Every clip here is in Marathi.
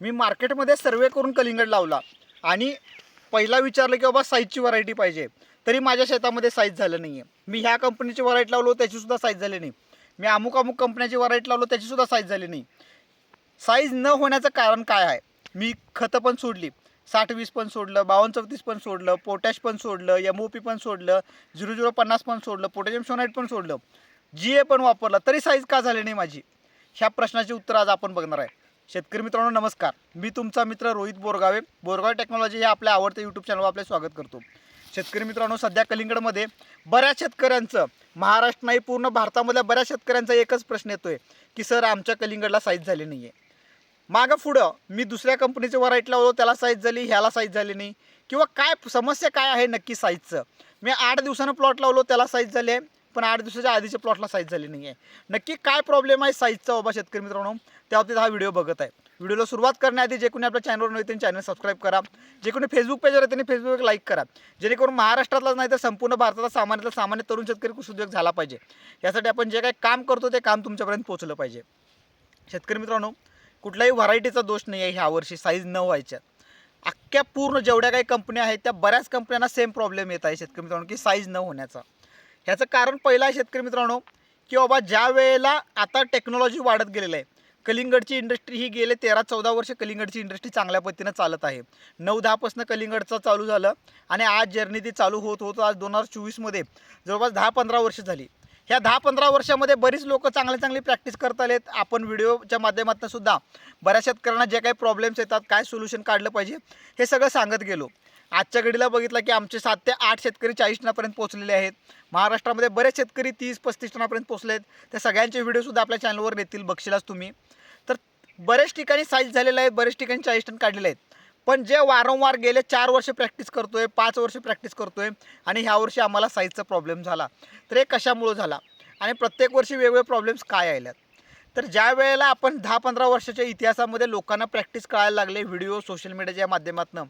मी मार्केटमध्ये सर्वे करून कलिंगड लावला. आणि पहिला विचारलं की बाबा साईजची व्हरायटी पाहिजे. तरी माझ्या शेतामध्ये साईज झालं नाही आहे मी ह्या कंपनीची व्हरायटी लावलो त्याचीसुद्धा साईज झाली नाही. मी अमुक अमुक कंपन्याची व्हरायटी लावलो त्याचीसुद्धा साईज झाली नाही. साईज न होण्याचं कारण काय आहे? मी खतं पण सोडली. साठ वीस पण सोडलं बावन्न चौतीस पण सोडलं पोटॅश पण सोडलं एम ओ पी पण सोडलं झिरो झिरो पन्नास पण सोडलं पोटॅशियम सोनाईट पण सोडलं. जी ए पण वापरलं तरी साईज का झाली नाही माझी? ह्या प्रश्नाचे उत्तर आज आपण बघणार आहे. शेतकरी मित्रांनो नमस्कार. मी तुमचा मित्र रोहित बोरगावे. बोरगाव टेक्नॉलॉजी हे आपल्या आवडत्या यूट्यूब चॅनलवर आपले स्वागत करतो. शेतकरी मित्रांनो सध्या कलिंगडमध्ये बऱ्याच शेतकऱ्यांचं महाराष्ट्र नाही पूर्ण भारतामधल्या बऱ्याच शेतकऱ्यांचा एकच प्रश्न येतोय की सर आमच्या कलिंगडला साईज झाली नाही आहे मागं पुढं मी दुसऱ्या कंपनीचे व्हरायटी लावलो त्याला साईज झाली ह्याला साईज झाली नाही. किंवा काय समस्या काय आहे नक्की साईजचं मी आठ दिवसानं प्लॉट लावलो त्याला साईज झाली आहे पण आठ दिवसाच्या आधीच्या प्लॉटला साईज झाली नाही आहे नक्की काय प्रॉब्लेम आहे साईजचा हो बाबा शेतकरी मित्रांनो? त्या बाबतीत हा व्हिडिओ बघत आहे. व्हिडिओला सुरुवात करण्याआधी जे कोणी आपल्या चॅनलवर नव्हे त्यांनी चॅनल सबस्क्राईब करा. जे कोणी फेसबुक पेजवर आहे त्यांनी फेसबुक लाईक करा. जेणेकरून महाराष्ट्रातलाच नाही तर संपूर्ण भारताला सामान्यातला सामान्य तरुण शेतकरी कृषीद्योग झाला पाहिजे. यासाठी आपण जे काही काम करतो ते काम तुमच्यापर्यंत पोहोचलं पाहिजे. शेतकरी मित्रांनो कुठल्याही व्हरायटीचा दोष नाही आहे. ह्यावर्षी साईज न व्हायच्या. अख्ख्या पूर्ण जेवढ्या काही कंपन्या आहेत त्या बऱ्याच कंपन्यांना सेम प्रॉब्लेम येत आहे शेतकरी मित्रांनो की साईज न होण्याचा. ह्याचं कारण पहिलं आहे शेतकरी मित्रांनो की बाबा ज्या वेळेला आता टेक्नॉलॉजी वाढत गेलेलं आहे कलिंगडची इंडस्ट्री ही गेले तेरा चौदा वर्ष कलिंगडची इंडस्ट्री चांगल्या पद्धतीनं चालत आहे. नऊ दहापासून कलिंगडचं चालू झालं आणि आज जर्नी ती चालू होत होतं आज दोन हजार चोवीसमध्ये जवळपास दहा पंधरा वर्ष झाली. ह्या दहा पंधरा वर्षामध्ये बरीच लोक चांगले चांगली प्रॅक्टिस करत आलेत. आपण व्हिडिओच्या माध्यमातून सुद्धा बऱ्याच शेतकऱ्यांना जे काही प्रॉब्लेम्स येतात काय सोल्युशन काढलं पाहिजे हे सगळं सांगत गेलो. आजच्या घडीला बघितलं की आमचे सात ते आठ शेतकरी चाळीस टनापर्यंत पोहोचलेले आहेत. महाराष्ट्रामध्ये बरेच शेतकरी तीस पस्तीस टनापर्यंत पोहोचले आहेत. त्या सगळ्यांचे व्हिडिओसुद्धा आपल्या चॅनलवर येतील बघशीलाच तुम्ही. तर बरेच ठिकाणी साईज झालेलं आहे बरेच ठिकाणी चाळीस टन काढलेले आहेत. पण जे वारंवार गेले चार वर्ष प्रॅक्टिस करतोय पाच वर्ष प्रॅक्टिस करतोय आणि ह्या वर्षी आम्हाला साईजचा प्रॉब्लेम झाला. तर हे कशामुळं झाला? आणि प्रत्येक वर्षी वेगवेगळे प्रॉब्लेम्स काय आल्यात तर ज्या वेळेला आपण दहा पंधरा वर्षाच्या इतिहासामध्ये लोकांना प्रॅक्टिस कळायला लागले व्हिडिओ सोशल मीडियाच्या माध्यमातून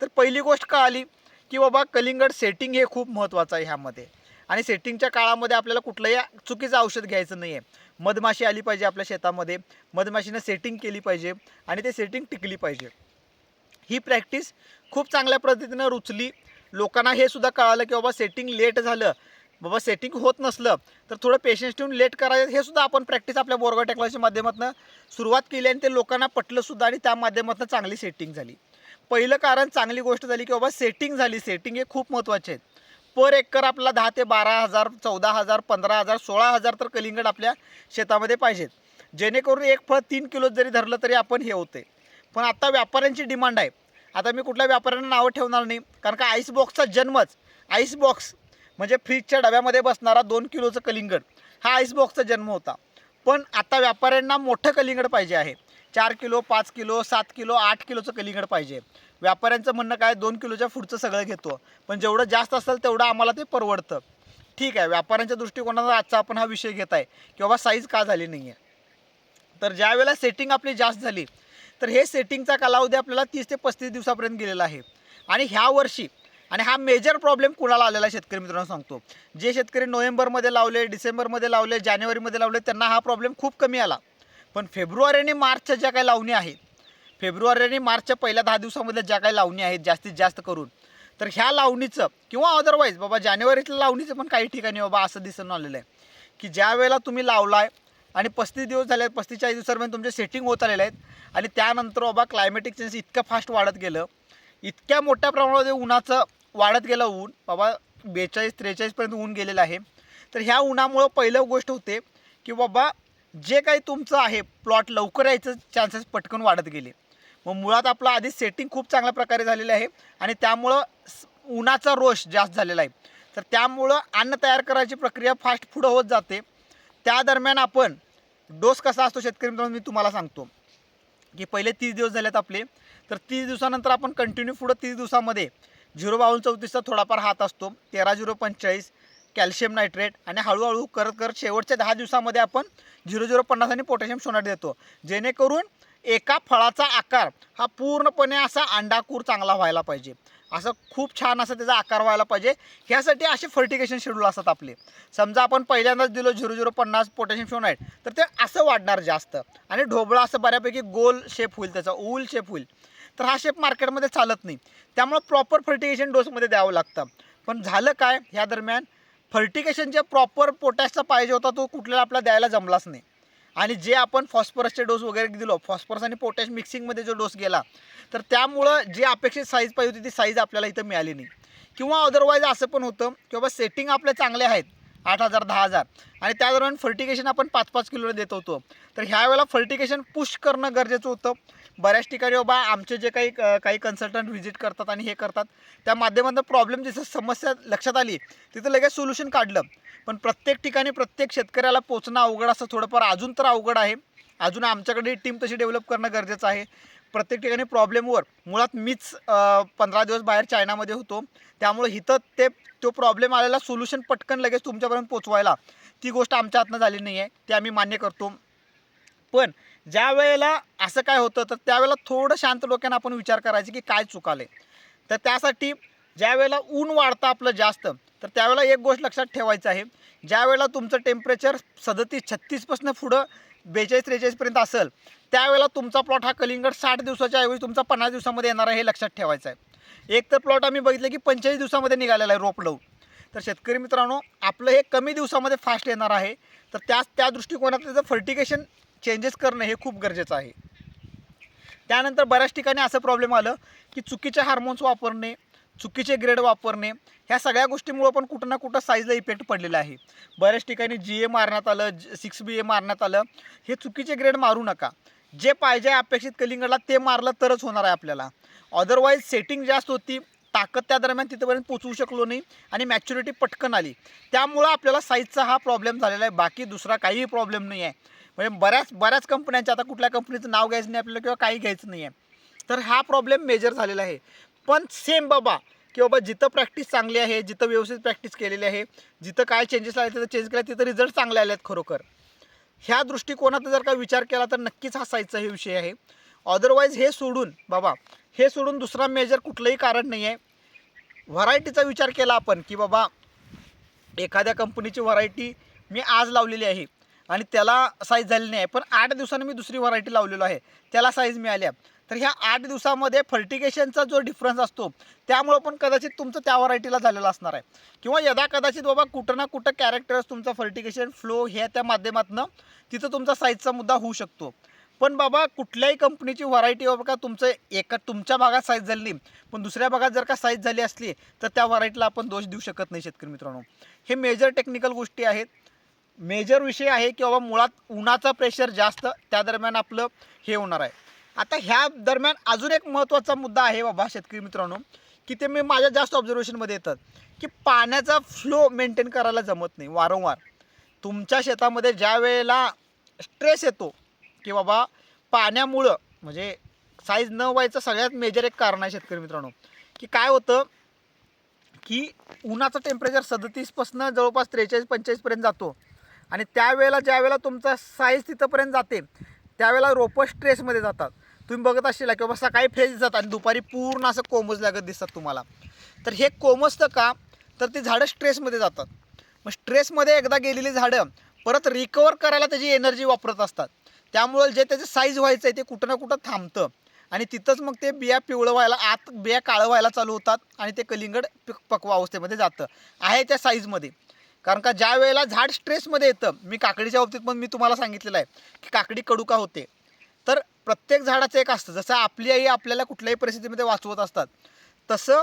तर पहिली गोष्ट कळाली की बाबा कलिंगड सेटिंग हे खूप महत्त्वाचं आहे ह्यामध्ये. आणि सेटिंगच्या काळामध्ये आपल्याला कुठलंही चुकीचं औषध घ्यायचं नाही आहे मधमाशी आली पाहिजे आपल्या शेतामध्ये मधमाशीनं सेटिंग केली पाहिजे आणि ते सेटिंग टिकली पाहिजे. ही प्रॅक्टिस खूप चांगल्या पद्धतीनं रुचली. लोकांना हे सुद्धा कळालं की बाबा सेटिंग लेट झालं. बाबा सेटिंग होत नसलं तर थोडं पेशन्स ठेवून लेट करायचं. हे सुद्धा आपण प्रॅक्टिस आपल्या बोरगा टेक्नॉलॉजीच्या माध्यमातून सुरुवात केली आणि ते लोकांना पटलं सुद्धा आणि त्या माध्यमातून चांगली सेटिंग झाली. पहिलं कारण चांगली गोष्ट झाली की बाबा सेटिंग झाली. सेटिंग हे खूप महत्त्वाचे आहेत. पर एकर आपला दहा ते बारा हजार चौदा हजार पंधरा हजार सोळा हजार तर कलिंगड आपल्या शेतामध्ये पाहिजेत जेणेकरून एक फळ तीन किलो जरी धरलं तरी आपण हे होते. पण आता व्यापाऱ्यांची डिमांड आहे. आता मी कुठल्या व्यापाऱ्यांना नावं ठेवणार नाही. कारण का आईस बॉक्सचा जन्मच. आईस बॉक्स म्हणजे फ्रीजच्या डब्यामध्ये बसणारा दोन किलोचं कलिंगड. हा आईस बॉक्सचा जन्म होता. पण आता व्यापाऱ्यांना मोठं कलिंगड पाहिजे आहे. चार किलो पाच किलो सात किलो आठ किलोचं कलिंगड पाहिजे. व्यापाऱ्यांचं म्हणणं काय दोन किलोच्या पुढचं सगळं घेतो. पण जेवढं जास्त असेल तेवढं आम्हाला ते परवडतं. ठीक आहे व्यापाऱ्यांच्या दृष्टिकोनाचा आजचा आपण हा विषय घेत आहे की बाबा साईज का झाली नाही आहे तर ज्यावेळेला सेटिंग आपली जास्त झाली तर हे सेटिंगचा कालावधी आपल्याला तीस ते पस्तीस दिवसापर्यंत गेलेला आहे. आणि ह्या वर्षी आणि हा मेजर प्रॉब्लेम कुणाला आलेला आहे शेतकरी मित्रांनो सांगतो. जे शेतकरी नोव्हेंबरमध्ये लावले डिसेंबरमध्ये लावले जानेवारीमध्ये लावले त्यांना हा प्रॉब्लेम खूप कमी आला. पण फेब्रुवारी आणि मार्चच्या ज्या काही लावणी आहेत फेब्रुवारी आणि मार्चच्या पहिल्या दहा दिवसामध्ये ज्या काही लावणी आहेत जास्तीत जास्त करून तर ह्या लावणीचं किंवा अदरवाईज बाबा जानेवारीतल्या लावणीचं पण काही ठिकाणी बाबा असं दिसून आलेलं आहे की ज्या वेळेला तुम्ही लावलाय आणि पस्तीस दिवस झाले आहेत पस्तीस चाळीस दिवसापर्यंत तुमचे सेटिंग होत आलेले आहेत आणि त्यानंतर बाबा क्लायमेटिक चेंज इतकं फास्ट वाढत गेलं इतक्या मोठ्या प्रमाणामध्ये उन्हाचं वाढत गेलं ऊन बाबा बेचाळीस त्रेचाळीसपर्यंत ऊन गेलेलं आहे तर ह्या उन्हामुळं पहिलं गोष्ट होते की बाबा जे काही तुमचं आहे प्लॉट लवकर यायचं चान्सेस पटकन वाढत गेले. मग मुळात आपलं आधी सेटिंग खूप चांगल्या प्रकारे झालेलं आहे आणि त्यामुळं उन्हाचा रोष जास्त झालेला आहे. तर त्यामुळं अन्न तयार करायची प्रक्रिया फास्ट पुढं होत जाते. त्या दरम्यान आपण डोस कसा असतो शेतकरी मित्रांनो मी तुम्हाला सांगतो. की पहिले तीस दिवस झालेत आपले. तर तीस दिवसानंतर आपण कंटिन्यू पुढं तीस दिवसामध्ये झिरो बावन्न चौतीसचा थोडाफार हात असतो तेरा झिरो पंचेचाळीस कॅल्शियम नायट्रेट आणि हळूहळू करत करत शेवटच्या दहा दिवसामध्ये आपण झिरो झिरो पन्नास आणि पोटॅशियम सोनाट देतो. जेणेकरून एका फळाचा आकार हा पूर्णपणे असा अंडाकूर चांगला व्हायला पाहिजे. असं खूप छान असं त्याचा आकार व्हायला पाहिजे. ह्यासाठी असे फर्टिकेशन शेड्यूल असतात आपले. समजा आपण पहिल्यांदाच दिलो झिरो झिरो पन्नास पोटॅशियम फ्लोनाईट तर ते असं वाढणार जास्त. आणि ढोबळा असं बऱ्यापैकी गोल शेप होईल त्याचा ऊल शेप होईल. तर हा शेप मार्केटमध्ये चालत नाही. त्यामुळं प्रॉपर फर्टिकेशन डोसमध्ये द्यावं लागतं. पण झालं काय? ह्या दरम्यान फर्टिकेशन जे प्रॉपर पोटॅशचा पाहिजे होता तो कुठल्याला आपल्याला द्यायला जमलाच नाही. आणि जे आपण फॉस्फरसचे डोस वगैरे दिलो फॉस्फरस आणि पोटॅश मिक्सिंगमध्ये जो डोस गेला तर त्यामुळं जी अपेक्षित साईज पाहिजे होती ती साईज आपल्याला इथं मिळाली नाही. किंवा अदरवाईज असं पण होतं की बाबा सेटिंग आपले चांगले आहेत आठ हजार दहा हजार. आणि त्या दरम्यान फर्टिकेशन आपण पाच पाच किलोला देत होतो. तर ह्या वेळेला फर्टिकेशन पुश करणं गरजेचं होतं. बऱ्याच ठिकाणी बाबा आमचे जे काही काही कन्सल्टंट व्हिजिट करतात आणि हे करतात त्या माध्यमातून प्रॉब्लेम जिथं समस्या लक्षात आली तिथं लगेच सोल्युशन काढलं. पण प्रत्येक ठिकाणी प्रत्येक शेतकऱ्याला पोचणं अवघड असं थोडंफार अजून तर अवघड आहे. अजून आमच्याकडे टीम तशी डेव्हलप करणं गरजेचं आहे. प्रत्येक ठिकाणी प्रॉब्लेमवर मुळात मीच पंधरा दिवस बाहेर चायनामध्ये होतो. त्यामुळे इथं ते तो प्रॉब्लेम आलेला सोल्युशन पटकन लगेच तुमच्यापर्यंत पोचवायला ती गोष्ट आमच्या हातनं झाली नाही आहे ते आम्ही मान्य करतो. पण ज्या वेळेला असं काय होतं तर त्यावेळेला थोडं शांत डोक्यानं आपण विचार करायचे की काय चुकाले तर त्यासाठी ज्या वेळेला ऊन वाढतं आपलं जास्त तर त्यावेळेला एक गोष्ट लक्षात ठेवायचं आहे. ज्या वेळेला तुमचं टेम्परेचर सदतीस छत्तीसपासून पुढं बेचाळीस त्रेचाळीसपर्यंत असेल त्यावेळेला तुमचा प्लॉट हा कलिंगड साठ दिवसाच्या ऐवजी तुमचा पन्नास दिवसामध्ये येणार आहे हे लक्षात ठेवायचं आहे. एक तर प्लॉट आम्ही बघितलं की पंचेचाळीस दिवसामध्ये निघालेला आहे रोप लावून तर शेतकरी मित्रांनो आपलं हे कमी दिवसामध्ये फास्ट येणार आहे. तर त्या त्या दृष्टिकोनात त्याचं फर्टिकेशन चेंजेस करणं हे खूप गरजेचं आहे. त्यानंतर बऱ्याच ठिकाणी असं प्रॉब्लेम आलं की चुकीचे हार्मोन्स वापरणे चुकीचे ग्रेड वापरणे ह्या सगळ्या गोष्टीमुळं पण कुठं ना कुठं साईजला इफेक्ट पडलेला आहे. बऱ्याच ठिकाणी जी ए मारण्यात आलं सिक्स बी ए मारण्यात आलं. हे चुकीचे ग्रेड मारू नका. जे पाहिजे अपेक्षित कलिंगडला ते मारलं तरच होणार आहे आपल्याला. अदरवाईज सेटिंग जास्त होती ताकद त्या दरम्यान तिथपर्यंत पोचवू शकलो नाही आणि मॅच्युरिटी पटकन आली. त्यामुळं आपल्याला साईजचा हा प्रॉब्लेम झालेला आहे. बाकी दुसरा काहीही प्रॉब्लेम नाही आहे म्हणजे बऱ्याच बऱ्याच कंपन्यांच्या आता कुठल्या कंपनीचं नाव घ्यायचं नाही आपल्याला किंवा काही घ्यायचं नाही आहे. तर हा प्रॉब्लेम मेजर झालेला आहे. पण सेम बाबा की बाबा जिथं प्रॅक्टिस चांगली आहे जिथं व्यवस्थित प्रॅक्टिस केलेली आहे जिथं काय चेंजेस आले तिथं चेंज केला तिथं रिझल्ट चांगले आले आहेत खरोखर. ह्या दृष्टिकोनात जर का विचार केला तर नक्कीच हा साईजचा हे विषय आहे. अदरवाईज हे सोडून बाबा हे सोडून दुसरा मेजर कुठलंही कारण नाही आहे. व्हरायटीचा विचार केला आपण की बाबा एखाद्या कंपनीची व्हरायटी मी आज लावलेली आहे. आणि त्याला साईज झालेली नाही पण आठ दिवसानं मी दुसरी व्हरायटी लावलेलो आहे. त्याला साईज मिळाल्या तर ह्या आठ दिवसामध्ये फर्टिकेशनचा जो डिफरन्स असतो त्यामुळं पण कदाचित तुमचं त्या व्हरायटीला झालेलं असणार आहे. किंवा यदा कदाचित बाबा कुठं ना कुठं कॅरेक्टर्स तुमचा फर्टिकेशन फ्लो ह्या त्या माध्यमातून तिथं तुमचा साईजचा मुद्दा होऊ शकतो. पण बाबा कुठल्याही कंपनीची व्हरायटी बाबा का तुमचं एका तुमच्या भागात साईज झाली नाही पण दुसऱ्या भागात जर का साईज झाली असली तर त्या व्हरायटीला आपण दोष देऊ शकत नाही शेतकरी मित्रांनो. हे मेजर टेक्निकल गोष्टी आहेत. मेजर विषय आहे की बाबा मुळात उन्हाचा प्रेशर जास्त त्या दरम्यान आपलं हे होणार आहे. आता ह्या दरम्यान अजून एक महत्त्वाचा मुद्दा आहे बाबा शेतकरी मित्रांनो की ते मी माझ्या जास्त ऑब्झर्वेशनमध्ये येतात की पाण्याचा फ्लो मेंटेन करायला जमत नाही वारंवार. तुमच्या शेतामध्ये ज्या वेळेला स्ट्रेस येतो की बाबा पाण्यामुळं म्हणजे साईज न व्हायचं सगळ्यात मेजर एक कारण आहे शेतकरी मित्रांनो की काय होतं की उन्हाचं टेम्परेचर सदतीसपासनं जवळपास त्रेचाळीस पंचेचाळीसपर्यंत जातो. आणि त्यावेळेला ज्यावेळेला तुमचा साईज तिथंपर्यंत जाते त्यावेळेला रोपं स्ट्रेसमध्ये जातात. तुम्ही बघत असशील की बाबा सकाळी फ्रेश दिसतात आणि दुपारी पूर्ण असं कोमजल्यागत दिसतात तुम्हाला. तर हे कोमजतं का? तर ती झाडं स्ट्रेसमध्ये जातात. मग स्ट्रेसमध्ये एकदा गेलेली झाडं परत रिकवर करायला त्याची एनर्जी वापरत असतात. त्यामुळं जे त्याचं साईज व्हायचं आहे ते कुठं ना कुठं थांबतं. आणि तिथंच मग ते बिया पिवळं व्हायला आत बिया काळं व्हायला चालू होतात आणि ते कलिंगड पिक पक्वा अवस्थेमध्ये जातं. आहे त्या साईजमध्ये कारण का ज्या वेळेला झाड स्ट्रेसमध्ये येतं मी काकडीच्या बाबतीत पण मी तुम्हाला सांगितलेलं आहे की काकडी कडू का होते. तर प्रत्येक झाडाचं एक असतं जसं आपली आई आपल्याला कुठल्याही परिस्थितीमध्ये वाचवत असतात तसं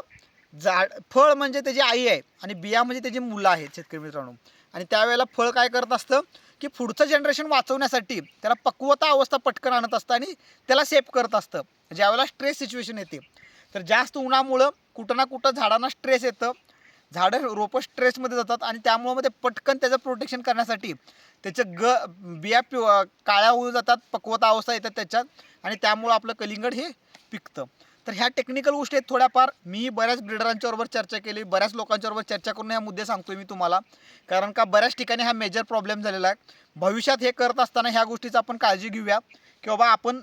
झाड फळ म्हणजे त्याची आई आहे आणि बिया म्हणजे त्याची मुलं आहेत शेतकरी मित्रांनो. आणि त्यावेळेला फळ काय करत असतं की पुढचं जनरेशन वाचवण्यासाठी त्याला पक्वता अवस्था पटकन आणत असतं आणि त्याला सेफ करत असतं. ज्यावेळेला स्ट्रेस सिच्युएशन येते तर जास्त उन्हामुळं कुठं ना कुठं झाडांना स्ट्रेस येतं झाडं रोपं स्ट्रेसमध्ये जातात आणि त्यामुळं मग ते पटकन त्याचं प्रोटेक्शन करण्यासाठी त्याचं ग बिया पिव काळ्या होऊन जातात पक्वता अवस्था येतात त्याच्यात आणि त्यामुळं आपलं कलिंगड हे पिकतं. तर ह्या टेक्निकल गोष्टी आहेत थोड्याफार. मी बऱ्याच ब्रिडरांच्याबरोबर चर्चा केली बऱ्याच लोकांच्याबरोबर चर्चा करून ह्या मुद्दे सांगतोय मी तुम्हाला. कारण का बऱ्याच ठिकाणी हा मेजर प्रॉब्लेम झालेला आहे. भविष्यात हे करत असताना ह्या गोष्टीचा आपण काळजी घेऊया की बाबा आपण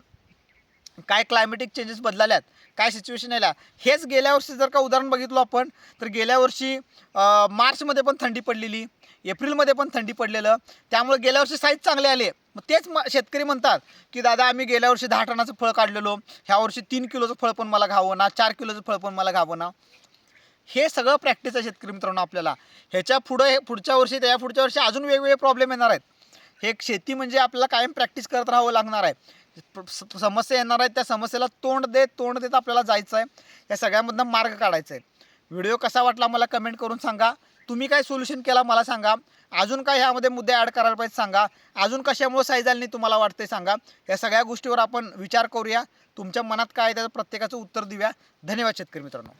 काय क्लायमेटिक चेंजेस बदलाल्यात. काय सिच्युएशन यायला हेच गेल्या वर्षी जर का उदाहरण बघितलं आपण तर गेल्या वर्षी मार्चमध्ये पण थंडी पडलेली एप्रिलमध्ये पण थंडी पडलेलं त्यामुळे गेल्या वर्षी साईज चांगले आले. मग तेच म शेतकरी म्हणतात की दादा आम्ही गेल्या वर्षी दहा टनाचं फळ काढलेलो ह्या वर्षी तीन किलोचं फळ पण मला घावं ना चार किलोचं फळ पण मला घावं ना. हे सगळं प्रॅक्टिस आहे शेतकरी मित्रांनो आपल्याला. ह्याच्या पुढं हे पुढच्या वर्षी त्या पुढच्या वर्षी अजून वेगवेगळे प्रॉब्लेम येणार आहेत. हे शेती म्हणजे आपल्याला कायम प्रॅक्टिस करत राहावं लागणार आहे. समस्या येणार आहेत त्या समस्येला तोंड देत तोंड देत आपल्याला जायचं आहे या सगळ्यामधनं मार्ग काढायचा आहे व्हिडिओ कसा वाटला मला कमेंट करून सांगा. तुम्ही काय सोल्युशन केला मला सांगा. अजून काय ह्यामध्ये मुद्दे ॲड करायला पाहिजे सांगा. अजून कशामुळे साईज आली नाही तुम्हाला वाटते सांगा. या सगळ्या गोष्टीवर आपण विचार करूया. तुमच्या मनात काय आहे त्याचं प्रत्येकाचं उत्तर देऊया. धन्यवाद शेतकरी मित्रांनो.